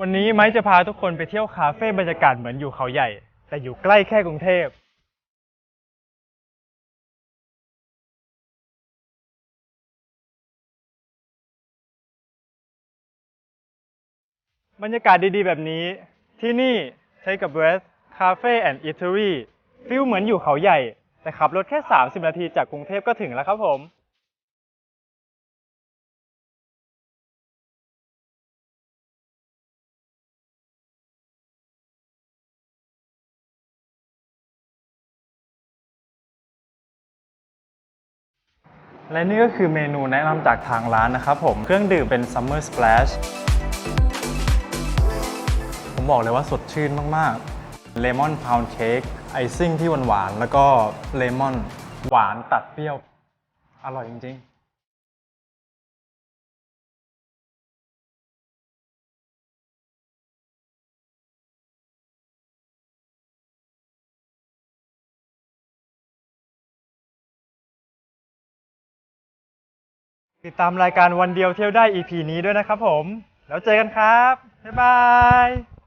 วันนี้ไม้จะพาทุกคนไปเที่ยวคาเฟ่บรรยากาศเหมือนอยู่เขาใหญ่ แต่อยู่ใกล้แค่กรุงเทพ บรรยากาศดีๆ แบบนี้ ที่นี่ใช้กับเวสคาเฟ่แอนด์อิตารีฟิลเหมือนอยู่เขาใหญ่ แต่ขับรถแค่ 30 นาทีจากกรุงเทพก็ถึงแล้วครับผมและนี่ก็คือเมนูแนะนำจากทางร้านนะครับผม เครื่องดื่มเป็น Summer Splash ผมบอกเลยว่าสดชื่นมาก ๆ เลมอนพาว n ์เค้กไอซิ่งที่หวานๆแล้วก็เลมอนหวานตัดเปรี้ยว อร่อยจริง ๆติดตามรายการวันเดียวเที่ยวได้ EP นี้ด้วยนะครับผม แล้วเจอกันครับ บ๊ายบาย